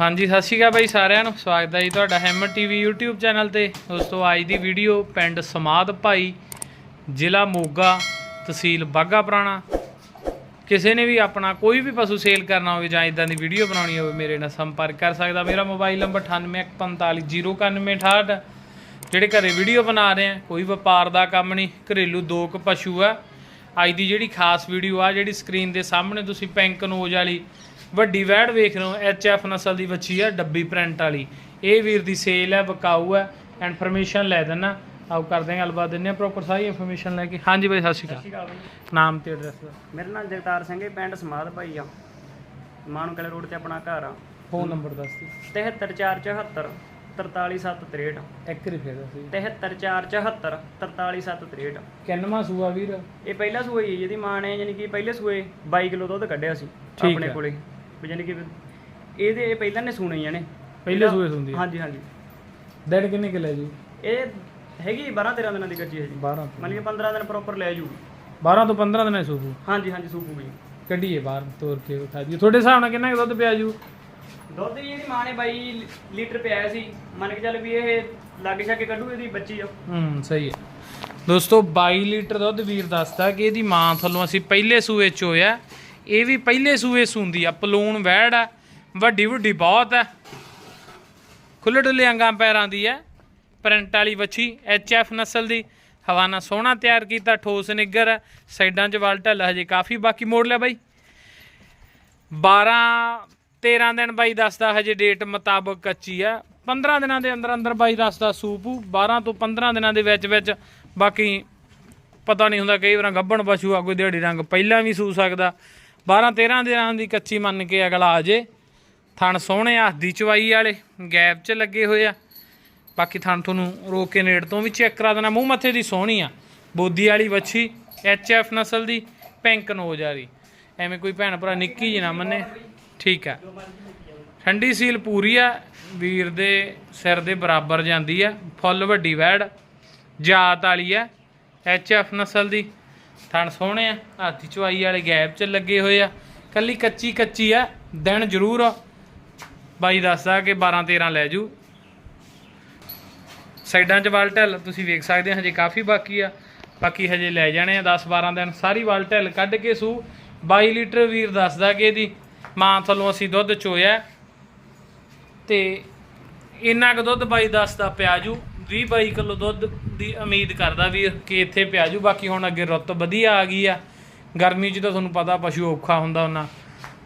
ਹਾਂਜੀ, ਸਤਿ ਸ਼੍ਰੀ ਅਕਾਲ ਬਾਈ ਸਾਰਿਆਂ ਨੂੰ। ਸਵਾਗਤ ਹੈ ਜੀ ਤੁਹਾਡਾ ਹੈਮਰ ਟੀਵੀ YouTube ਚੈਨਲ ਤੇ। ਦੋਸਤੋ, ਅੱਜ ਦੀ ਵੀਡੀਓ ਪਿੰਡ ਸਮਾਦ ਭਾਈ, ਜ਼ਿਲ੍ਹਾ ਮੋਗਾ ਤਹਿਸੀਲ ਬਾਗਾ ਪੁਰਾਣਾ। ਕਿਸੇ ਨੇ ਵੀ ਆਪਣਾ ਕੋਈ ਵੀ ਪਸ਼ੂ ਸੇਲ ਕਰਨਾ ਹੋਵੇ ਜਾਂ ਇਦਾਂ ਦੀ ਵੀਡੀਓ ਬਣਾਉਣੀ ਹੋਵੇ, ਮੇਰੇ ਨਾਲ ਸੰਪਰਕ ਕਰ ਸਕਦਾ। ਮੇਰਾ ਮੋਬਾਈਲ ਨੰਬਰ 9845099168 ਜਿਹੜੇ ਘਰੇ ਵੀਡੀਓ ਬਣਾ ਰਹੇ ਆ, ਕੋਈ ਵਪਾਰ ਦਾ ਕੰਮ ਨਹੀਂ, ਘਰੇਲੂ ਦੋ ਕੁ ਪਸ਼ੂ ਆ। ਅੱਜ ਦੀ ਜਿਹੜੀ ਖਾਸ ਵੀਡੀਓ ਆ, ਜਿਹੜੀ ਸਕਰੀਨ ਦੇ ਸਾਹਮਣੇ ਤੁਸੀਂ ਪੈਂਕ ਨੋਜ ਵਾਲੀ ਵੱਡੀ ਵੈੜ ਵੇਖ ਰਹੇ ਹੋ ਐਫ ਨਸਲ ਦੀ ਵੱਛੀ ਆ ਡੱਬੀ ਪ੍ਰਿੰਟ ਵਾਲੀ। ਇਹ ਵੀਰ ਦੀ ਸੇਲ ਹੈ ਵਿਕਾਊ ਹੈ ਇਨਫੋਰਮੇਸ਼ਨ ਲੈ ਦੇਣਾ ਆਓ ਕਰਦੇ ਹਾਂ ਗੱਲਬਾਤ ਦਿੰਦੇ ਆ ਪ੍ਰੋਪਰ ਸਾਰੀ ਇਨਫੋਰਮੇਸ਼ਨ ਲੈ ਕੇ। ਹਾਂਜੀ ਬਾਈ ਸਤਿ ਸ਼੍ਰੀ ਅਕਾਲ। ਨਾਮ ਤੇ ਐਡਰੈਸ ਮੇਰਾ ਨਾਮ ਜਗਤਾਰ ਸਿੰਘ ਹੈ ਪਿੰਡ ਸਮਾਦ ਭਾਈ ਆ। ਮਾਨਕਲੇ ਰੋਡ ਤੇ ਆਪਣਾ ਘਰ ਆ। ਫੋਨ ਨੰਬਰ ਦੱਸ ਦਿਓ। 73474 43763 ਇੱਕ ਰੀ ਫੇਰ ਦੱਸੀ 73474 43763 ਕਿੰਨਵਾਂ ਸੂਆ ਵੀਰ? ਇਹ ਪਹਿਲਾ ਸੂਆ ਹੀ ਹੈ ਜਿਹਦੀ ਮਾਂ ਨੇ ਯਾਨੀ ਕਿ ਪਹਿਲੇ ਸੂਏ 22 ਕਿਲੋ ਦੁੱਧ ਕੱਢਿਆ ਸੀ ਆਪਣੇ ਹੈ। ਕੋਲੇ। ਵੀ ਯਾਨੀ ਕਿ ਇਹਦੇ ਇਹ ਪਹਿਲਾਂ ਨੇ ਸੂਣੇ ਨੇ ਪਹਿਲੇ ਸੂਏ ਸੁੰਦੀ ਹਾਂਜੀ ਹਾਂਜੀ। ਦਿਨ ਕਿੰਨੇ ਕਿਲੇ ਜੀ? ਇਹ ਹੈਗੀ 12 13 ਦਿਨਾਂ ਦੀ ਕੱਚੀ ਹੈ ਜੀ। 12 ਮੰਨ ਕੇ 15 ਦਿਨ ਪ੍ਰੋਪਰ ਲੈ ਜੂ 12 ਤੋਂ 15 ਦਿਨਾਂ ਸੂਪੂ ਹਾਂਜੀ ਹਾਂਜੀ ਸੂਪੂ ਜੀ। ਕੱਢੀਏ ਬਾਹਰ ਤੋਰ ਕੇ ਵਿਖਾ ਦਈਏ। ਤੁਹਾਡੇ ਹਿਸਾਬ ਨਾਲ ਕਿੰਨਾ ਕੁ ਦੁੱਧ ਪਿਆ ਜੂ? ਦੁੱਧ ਜੀ ਇਹਦੀ ਮਾਂ ਨੇ 22 ਲੀਟਰ ਪਿਆਇਆ ਸੀ। ਮੰਨ ਕੇ ਚੱਲ ਵੀ ਇਹ ਲਾਗੇ ਛਾਗੇ ਕੱਢੂ ਇਹਦੀ ਬੱਚੀ ਆ ਹੂੰ ਸਹੀ ਹੈ। ਦੋਸਤੋ 22 ਲੀਟਰ ਦੁੱਧ ਵੀਰ ਦੱਸਦਾ ਕਿ ਇਹਦੀ ਮਾਂ ਥੱਲੋਂ ਅਸੀਂ ਪਹਿਲੇ ਸੂਏ ਚ ਹੋਇਆ। ਇਹ ਵੀ ਪਹਿਲੇ ਸੂਏ ਸੂੰਦੀ ਆ, ਪਲੂਣ ਵਹਿੜ ਆ, ਵੱਡੀ ਵੱਡੀ ਬਹੁਤ ਹੈ ਖੁੱਲੇ ਡੁੱਲੇ ਅੰਗਾਂ ਪੈਰਾਂ ਦੀ ਹੈ ਪ੍ਰਿੰਟ ਵਾਲੀ ਵੱਛੀ ਐਫ ਨਸਲ ਦੀ ਹਵਾਨਾ ਸੋਹਣਾ ਤਿਆਰ ਕੀਤਾ, ਠੋਸ ਨਿੱਗਰ ਹੈ ਸਾਈਡਾਂ 'ਚ ਵਲ ਢੱਲ ਹਜੇ ਕਾਫੀ, ਬਾਕੀ ਮੋੜ ਲਿਆ ਬਾਈ। 12 13 ਦਿਨ ਬਾਈ ਦੱਸਦਾ ਹਜੇ ਡੇਟ ਮੁਤਾਬਕ ਕੱਚੀ ਆ 15 ਦਿਨਾਂ ਦੇ ਅੰਦਰ ਅੰਦਰ ਬਾਈ ਦੱਸਦਾ ਸੂਪੂ 12 ਤੋਂ 15 ਦਿਨਾਂ ਦੇ ਵਿੱਚ ਵਿੱਚ, ਬਾਕੀ ਪਤਾ ਨਹੀਂ ਹੁੰਦਾ ਕਈ ਵਾਰ ਗੱਭਣ ਪਸ਼ੂ ਆ, ਕੋਈ ਦਿਹਾੜੀ ਰੰਗ ਪਹਿਲਾਂ ਵੀ ਸੂ ਸਕਦਾ 12 13 ਦਿਨਾਂ ਦੀ ਕੱਚੀ ਮੰਨ ਕੇ ਅਗਲਾ ਆ ਜੇ। ਥਣ ਸੋਹਣੇ ਆ ਦੀ ਚਵਾਈ ਵਾਲੇ, ਗੈਪ 'ਚ ਲੱਗੇ ਹੋਏ ਆ। ਬਾਕੀ ਥਣ ਤੁਹਾਨੂੰ ਰੋਕ ਕੇ ਨੇੜ ਤੋਂ ਵੀ ਚੈੱਕ ਕਰਾ ਦੇਣਾ। ਮੂੰਹ ਮੱਥੇ ਦੀ ਸੋਹਣੀ ਆ। ਬੋਦੀ ਵਾਲੀ ਵੱਛੀ ਐਫ ਨਸਲ ਦੀ, ਪਿੰਕ ਨੋਜ ਵਾਲੀ। ਐਵੇਂ ਕੋਈ ਭੈਣ ਭਰਾ ਨਿੱਕੀ ਜੀ ਨਾ ਮੰਨੇ। ਠੀਕ ਆ। ਠੰਡੀ ਸੀਲ ਪੂਰੀ ਆ। ਵੀਰ ਦੇ ਸਿਰ ਦੇ ਬਰਾਬਰ ਜਾਂਦੀ ਆ। ਫੁੱਲ ਵੱਡੀ ਵੈੜ। ਜਾਤ ਵਾਲੀ ਆ। ਐਫ ਨਸਲ ਦੀ। ਥਣ ਸੋਹਣੇ ਆ, ਹਾਥੀ ਚਵਾਈ ਵਾਲੇ ਗੈਪ 'ਚ ਲੱਗੇ ਹੋਏ ਆ। ਕੱਲੀ ਕੱਚੀ ਕੱਚੀ ਆ, ਦਿਨ ਜ਼ਰੂਰ ਆ। ਬਾਈ ਦੱਸਦਾ ਕਿ 12 13 ਲੈ ਜੂ। ਸਾਈਡਾਂ 'ਚ ਵਾਲ ਢਿੱਲ, ਤੁਸੀਂ ਵੇਖ ਸਕਦੇ ਹੋ ਹਜੇ ਕਾਫੀ ਬਾਕੀ ਆ। ਬਾਕੀ ਹਜੇ ਲੈ ਜਾਣੇ ਆ 10 12 ਦਿਨ। ਸਾਰੀ ਵਾਲ ਕੱਢ ਕੇ ਸੂ। 22 ਲੀਟਰ ਵੀਰ ਦੱਸਦਾ ਕਿ ਇਹਦੀ ਮਾਂ ਥੱਲੋਂ ਅਸੀਂ ਦੁੱਧ ਚੋਇਆ। ਤੇ ਇੰਨਾ ਕੁ ਦੁੱਧ ਬਾਈ ਦੱਸਦਾ ਪਿਆਜੂ 20 22 ਕਿਲੋ ਦੁੱਧ ਦੀ ਉਮੀਦ ਕਰਦਾ ਵੀ ਕਿ ਇੱਥੇ ਪਿਆ ਪਿਆਜੂ ਬਾਕੀ ਹੁਣ ਅੱਗੇ ਰੁੱਤ ਵਧੀਆ ਆ ਗਈ ਆ। ਗਰਮੀ 'ਚ ਤਾਂ ਤੁਹਾਨੂੰ ਪਤਾ ਪਸ਼ੂ ਔਖਾ ਹੁੰਦਾ ਉਹਨਾਂ।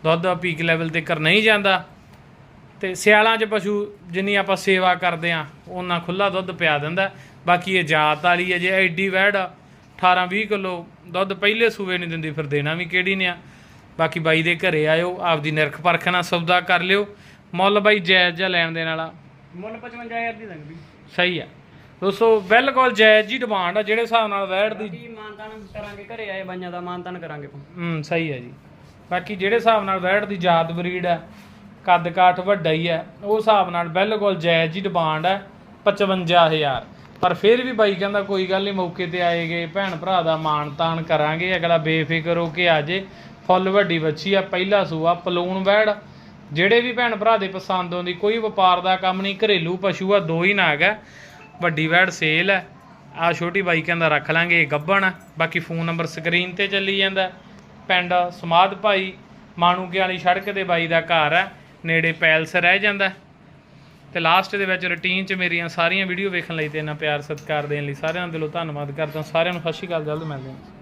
ਦੁੱਧ ਪੀਕ ਲੈਵਲ ਤੇ ਕਰ ਨਹੀਂ ਜਾਂਦਾ। ਤੇ ਸਿਆਲਾਂ 'ਚ ਪਸ਼ੂ ਜਿੰਨੀ ਆਪਾਂ ਸੇਵਾ ਕਰਦੇ ਆ, ਉਹਨਾਂ ਖੁੱਲਾ ਦੁੱਧ ਪਿਆ ਦਿੰਦਾ। ਬਾਕੀ ਇਹ ਜਾਤ ਵਾਲੀ ਹੈ ਜੇ ਐਡੀ ਵੈੜ 18 20 ਕਿਲੋ ਦੁੱਧ ਪਹਿਲੇ ਸੂਏ ਨਹੀਂ ਦਿੰਦੀ, ਫਿਰ ਦੇਣਾ ਵੀ ਕਿਹੜੀ ਨੇ ਆ। ਬਾਕੀ ਬਾਈ ਦੇ ਘਰੇ ਆਇਓ, ਆਪਦੀ ਨਿਰਖ ਪਰਖ ਨਾਲ ਸੌਦਾ ਕਰ ਲਿਓ। ਮੁੱਲ ਬਾਈ ਜਾਇਜ਼ ਜਿਹਾ ਲੈਣ ਦੇਣ ਵਾਲਾ। ਮੁੱਲ 55000 ਦੀ ਲੱਗਦੀ ਸਹੀ ਆ। ਦੋਸਤੋ ਬਿਲਕੁਲ ਜਾਇਜ਼ ਜੀ ਡਿਮਾਂਡ ਆ ਜਿਹੜੇ ਹਿਸਾਬ ਨਾਲ ਵੈੜ ਦੀ ਮਾਨਤਾਨ ਕਰਾਂਗੇ ਘਰੇ ਆਏ ਬਾਈਆਂ ਦਾ ਮਾਨਤਾਨ ਕਰਾਂਗੇ ਆਪਾਂ। ਹੂੰ ਸਹੀ ਹੈ ਜੀ। ਬਾਕੀ ਜਿਹੜੇ ਹਿਸਾਬ ਨਾਲ ਵੈੜ ਦੀ ਜਾਤ ਬਰੀਡ ਹੈ ਕੱਦ ਕਾਠ ਵੱਡਾ ਹੀ ਹੈ ਉਹ ਹਿਸਾਬ ਨਾਲ ਬਿਲਕੁਲ ਜਾਇਜ਼ ਜੀ ਡਿਮਾਂਡ ਹੈ 55000 ਪਰ ਫਿਰ ਵੀ ਬਾਈ ਕਹਿੰਦਾ ਕੋਈ ਗੱਲ ਨਹੀਂ ਮੌਕੇ ਤੇ ਆਏਗੇ ਭੈਣ ਭਰਾ ਦਾ ਮਾਣ ਤਾਣ ਕਰਾਂਗੇ ਅਗਲਾ ਬੇਫਿਕਰ ਹੋ ਕੇ ਆ ਜੇ। ਫੁੱਲ ਵੱਡੀ ਵੱਛੀ ਆ ਪਹਿਲਾ ਸੂਆ ਪਲੂਣ ਵੈੜ। ਜਿਹੜੇ ਵੀ ਭੈਣ ਭਰਾ ਦੇ ਪਸੰਦ ਆਉਂਦੀ, ਕੋਈ ਵਪਾਰ ਦਾ ਕੰਮ ਨਹੀਂ, ਘਰੇਲੂ ਪਸ਼ੂ ਆ, ਦੋ ਹੀ ਨਾਗ ਹੈ ਵੱਡੀ ਵੈੜ ਸੇਲ ਹੈ। ਆ ਛੋਟੀ ਬਾਈ ਕਹਿੰਦਾ ਰੱਖ ਲਾਂਗੇ, ਇਹ ਗੱਬਣ ਆ। ਬਾਕੀ ਫੋਨ ਨੰਬਰ ਸਕਰੀਨ ਤੇ ਚੱਲੀ ਜਾਂਦਾ ਪਿੰਡ ਸਮਾਧ ਭਾਈ, ਮਾਣੂਕੇ ਵਾਲੀ ਸੜਕ ਦੇ ਬਾਈ ਦਾ ਘਰ ਹੈ। ਨੇੜੇ ਪੈਲਸ ਰਹਿ ਜਾਂਦਾ ਤੇ ਲਾਸਟ ਦੇ ਵਿੱਚ ਰੁਟੀਨ 'ਚ ਮੇਰੀਆਂ ਸਾਰੀਆਂ ਵੀਡੀਓ ਵੇਖਣ ਲਈ ਤੇ ਇੰਨਾ ਪਿਆਰ ਸਤਿਕਾਰ ਦੇਣ ਲਈ ਸਾਰਿਆਂ ਦਾ ਦਿਲੋਂ ਧੰਨਵਾਦ ਕਰਦਾ ਸਾਰਿਆਂ ਨੂੰ ਸਤਿ ਸ਼੍ਰੀ ਅਕਾਲ, ਜਲਦ ਮਿਲਦੇ ਹਾਂ।